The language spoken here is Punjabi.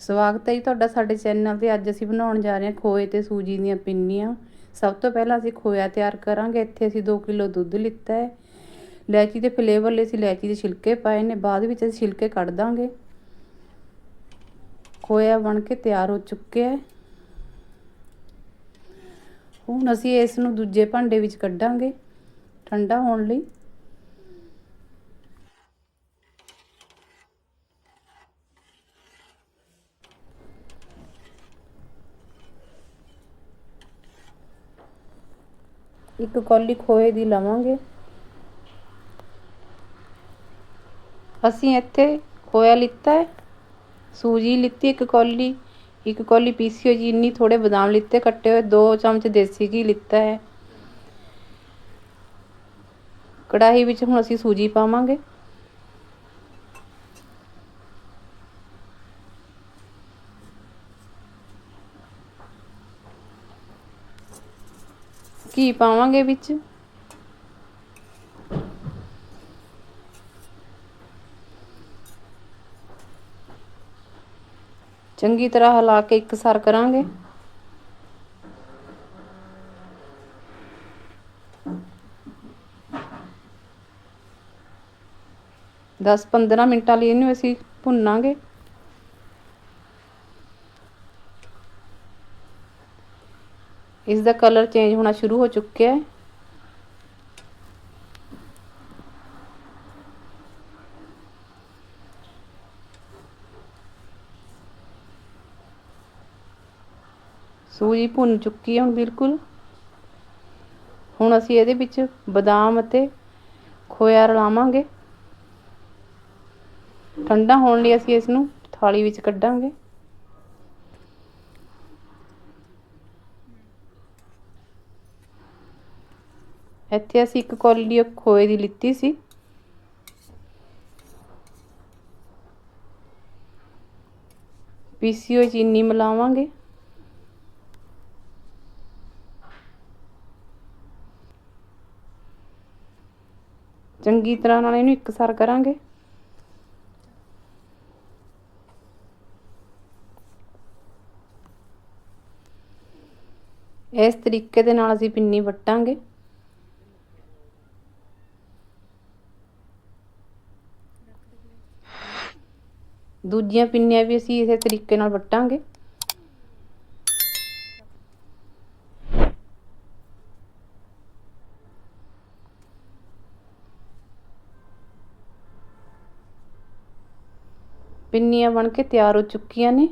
ਸਵਾਗਤ ਹੈ ਜੀ ਤੁਹਾਡਾ ਸਾਡੇ ਚੈਨਲ ਤੇ। ਅੱਜ ਅਸੀਂ ਬਣਾਉਣ ਜਾ ਰਹੇ ਹਾਂ ਖੋਏ ਤੇ ਸੂਜੀ ਦੀਆਂ ਪਿੰਨੀਆਂ। ਸਭ ਤੋਂ ਪਹਿਲਾਂ ਅਸੀਂ ਖੋਇਆ ਤਿਆਰ ਕਰਾਂਗੇ। ਇੱਥੇ ਅਸੀਂ 2 ਕਿਲੋ ਦੁੱਧ ਲਿੱਤਾ ਹੈ। ਇਲਾਇਚੀ ਦੇ ਫਲੇਵਰ ਲਈ ਅਸੀਂ ਇਲਾਇਚੀ ਦੇ ਛਿਲਕੇ ਪਾਏ ਨੇ। ਬਾਅਦ ਵਿੱਚ ਅਸੀਂ ਛਿਲਕੇ ਕੱਢ ਦਾਂਗੇ। ਖੋਇਆ ਬਣ ਕੇ ਤਿਆਰ ਹੋ ਚੁੱਕਿਆ ਹੈ। ਹੁਣ ਅਸੀਂ ਇਸ ਨੂੰ ਦੂਜੇ ਭਾਂਡੇ ਵਿੱਚ ਕੱਢਾਂਗੇ। ਠੰਡਾ ਹੋਣ ਲਈ। ਇੱਕ ਕੌਲੀ ਖੋਏ ਦੀ ਲਵਾਂਗੇ। ਅਸੀਂ ਇੱਥੇ ਖੋਇਆ ਲਿੱਤਾ ਹੈ। ਸੂਜੀ ਲਿੱਤੀ, ਇੱਕ ਕੌਲੀ ਇੱਕ ਕੌਲੀ ਪੀਸੀ ਹੋਈ ਚੀਨੀ ਥੋੜੇ ਬਦਾਮ ਲਿੱਤੇ, ਕੱਟੇ ਹੋਏ ਦੋ ਚਮਚ ਦੇਸੀ ਘੀ ਲਿੱਤਾ ਹੈ। ਕੜਾਹੀ ਵਿੱਚ ਹੁਣ ਅਸੀਂ ਸੂਜੀ ਪਾਵਾਂਗੇ। ਘੀ ਪਾਵਾਂਗੇ ਵਿੱਚ? ਚੰਗੀ ਤਰ੍ਹਾਂ ਹਿਲਾ ਕੇ ਇਕਸਾਰ ਕਰਾਂਗੇ। ਦਸ 15 ਮਿੰਟਾਂ ਲਈ ਇਹਨੂੰ ਅਸੀਂ ਭੁੰਨਾਂਗੇ। ਇਸ ਦਾ ਕਲਰ ਚੇਂਜ ਹੋਣਾ ਸ਼ੁਰੂ ਹੋ ਚੁੱਕਿਆ ਹੈ। ਸੂਜੀ ਭੁੰਨ ਚੁੱਕੀ ਹੈ ਹੁਣ ਬਿਲਕੁਲ। ਹੁਣ ਅਸੀਂ ਇਹਦੇ ਵਿੱਚ ਬਦਾਮ ਅਤੇ ਖੋਇਆ ਰਲਾਵਾਂਗੇ। ਠੰਡਾ ਹੋਣ ਲਈ ਅਸੀਂ ਇਸ ਨੂੰ ਥਾਲੀ ਵਿੱਚ ਕੱਢਾਂਗੇ। ਇੱਥੇ ਅਸੀਂ ਇੱਕ ਕੌਲੀ ਖੋਏ ਦੀ ਲਿੱਤੀ ਸੀ। ਪੀਸੀ ਹੋਈ ਚੀਨੀ ਮਿਲਾਵਾਂਗੇ। ਚੰਗੀ ਤਰ੍ਹਾਂ ਨਾਲ ਇਹਨੂੰ ਇਕਸਾਰ ਕਰਾਂਗੇ। ਇਸ ਤਰੀਕੇ ਦੇ ਨਾਲ ਅਸੀਂ ਪਿੰਨੀ ਵੱਟਾਂਗੇ। ਦੂਜੀਆਂ ਪਿੰਨੀਆਂ ਵੀ ਅਸੀਂ ਇਸੇ ਤਰੀਕੇ ਨਾਲ ਵੱਟਾਂਗੇ। ਪਿੰਨੀਆਂ ਬਣ ਕੇ ਤਿਆਰ ਹੋ ਚੁੱਕੀਆਂ ਨੇ।